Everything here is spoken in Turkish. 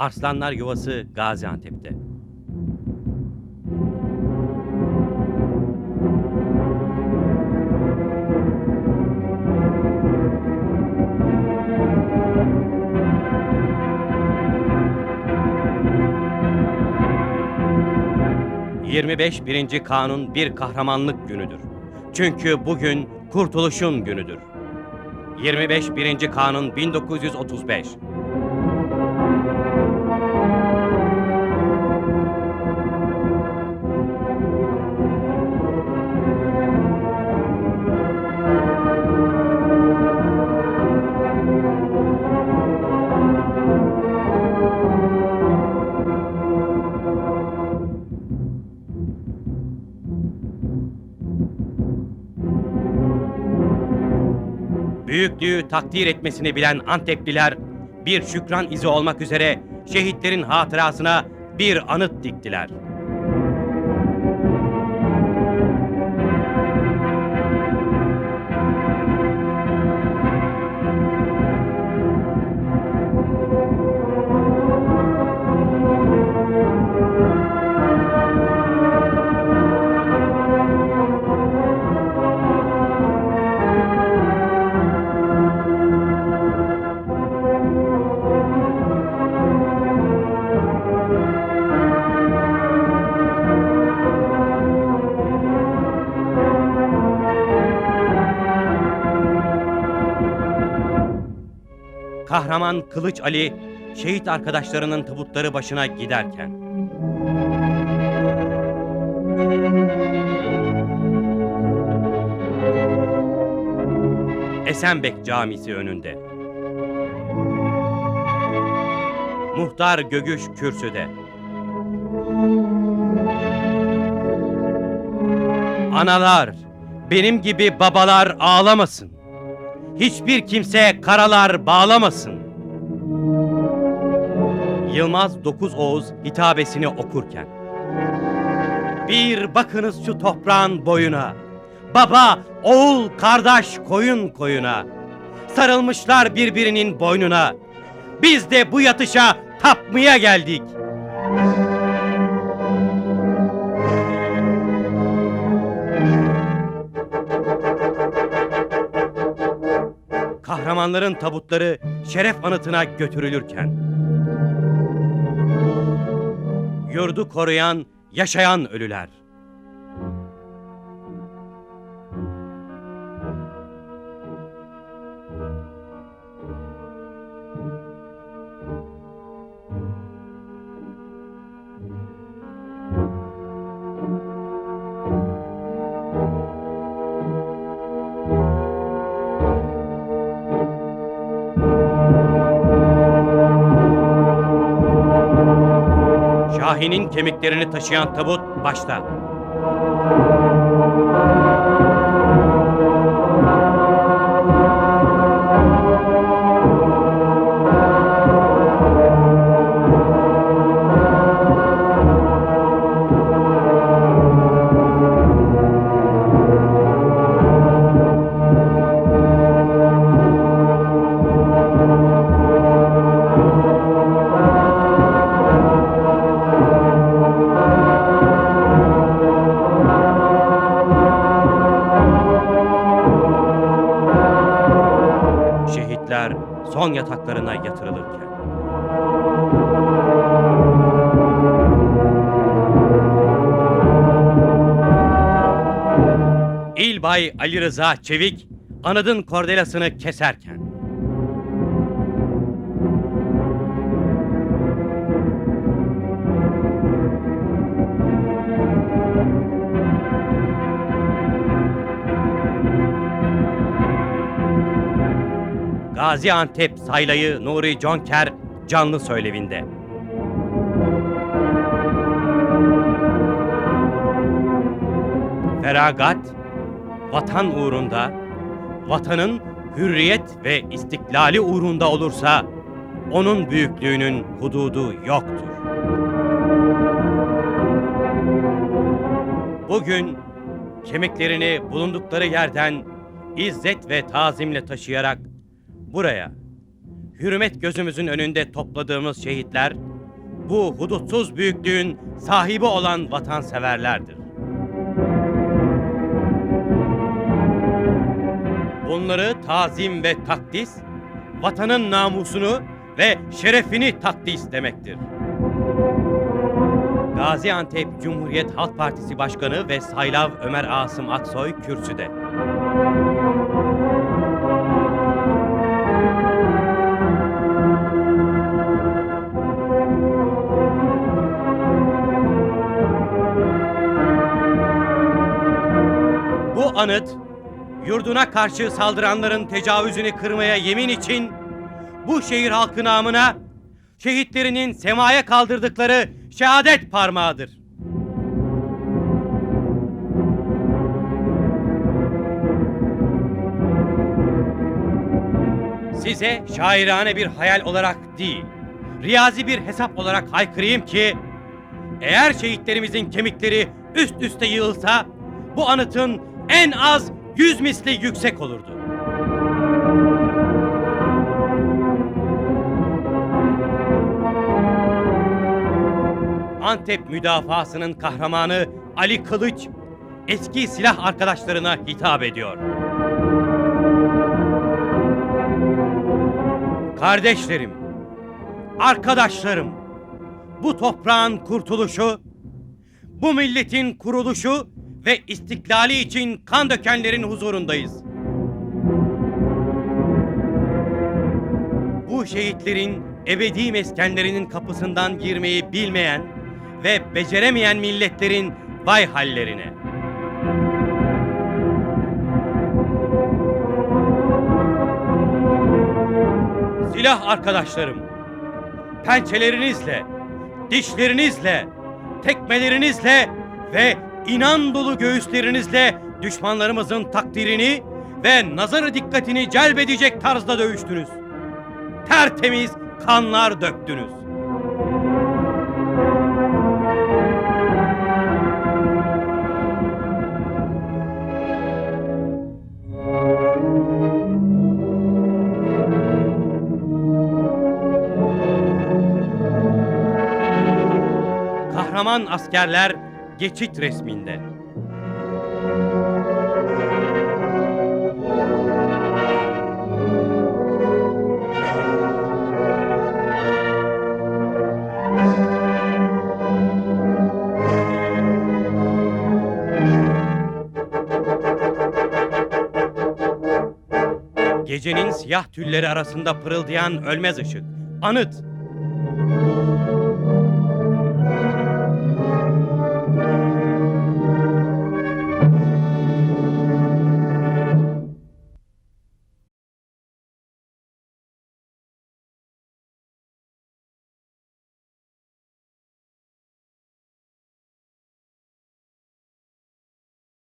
Arslanlar Yuvası Gaziantep'te. ...25 birinci kanun bir kahramanlık günüdür. Çünkü bugün kurtuluşun günüdür. 25 birinci kanun 1935. Büyüklüğü takdir etmesini bilen Antepliler bir şükran izi olmak üzere şehitlerin hatırasına bir anıt diktiler. Kahraman Kılıç Ali şehit arkadaşlarının tabutları başına giderken Esenbek Camisi önünde. Muhtar Gögüş kürsüde. Analar, benim gibi babalar ağlamasın. Hiçbir kimse karalar bağlamasın. Yılmaz Dokuz Oğuz hitabesini okurken. Bir bakınız şu toprağın boyuna. Baba, oğul, kardeş koyun koyuna. Sarılmışlar birbirinin boynuna. Biz de bu yatışa tapmaya geldik. Kahramanların tabutları şeref anıtına götürülürken. Yurdu koruyan, yaşayan ölüler. Şahin'in kemiklerini taşıyan tabut başta. Son yataklarına yatırılırken. İlbay Ali Rıza Çevik anıdın kordelasını keserken. Gaziantep saylayı Nuri Conker canlı söylevinde. Feragat, vatan uğrunda, vatanın hürriyet ve istiklali uğrunda olursa, onun büyüklüğünün hududu yoktur. Bugün kemiklerini bulundukları yerden izzet ve tazimle taşıyarak buraya hürmet gözümüzün önünde topladığımız şehitler bu hudutsuz büyüklüğün sahibi olan vatanseverlerdir. Bunları tazim ve takdis, vatanın namusunu ve şerefini takdis demektir. Gaziantep Cumhuriyet Halk Partisi Başkanı ve Saylav Ömer Asım Aksoy kürsüde. Anıt, yurduna karşı saldıranların tecavüzünü kırmaya yemin için bu şehir halkı namına şehitlerinin semaya kaldırdıkları şehadet parmağıdır. Size şairane bir hayal olarak değil, riyazi bir hesap olarak haykırayım ki eğer şehitlerimizin kemikleri üst üste yığılsa bu anıtın en az yüz misli yüksek olurdu. Antep müdafasının kahramanı Ali Kılıç eski silah arkadaşlarına hitap ediyor. Kardeşlerim, arkadaşlarım, bu toprağın kurtuluşu, bu milletin kuruluşu ve istiklali için kan dökenlerin huzurundayız. Bu şehitlerin ebedi meskenlerinin kapısından girmeyi bilmeyen ve beceremeyen milletlerin vay hallerine. Silah arkadaşlarım, pençelerinizle, dişlerinizle, tekmelerinizle ve inan dolu göğüslerinizle düşmanlarımızın takdirini ve nazarı dikkatini celbedecek tarzda dövüştünüz. Tertemiz kanlar döktünüz. Kahraman askerler geçit resminde. Gecenin siyah tülleri arasında pırıldayan ölmez ışık. Anıt.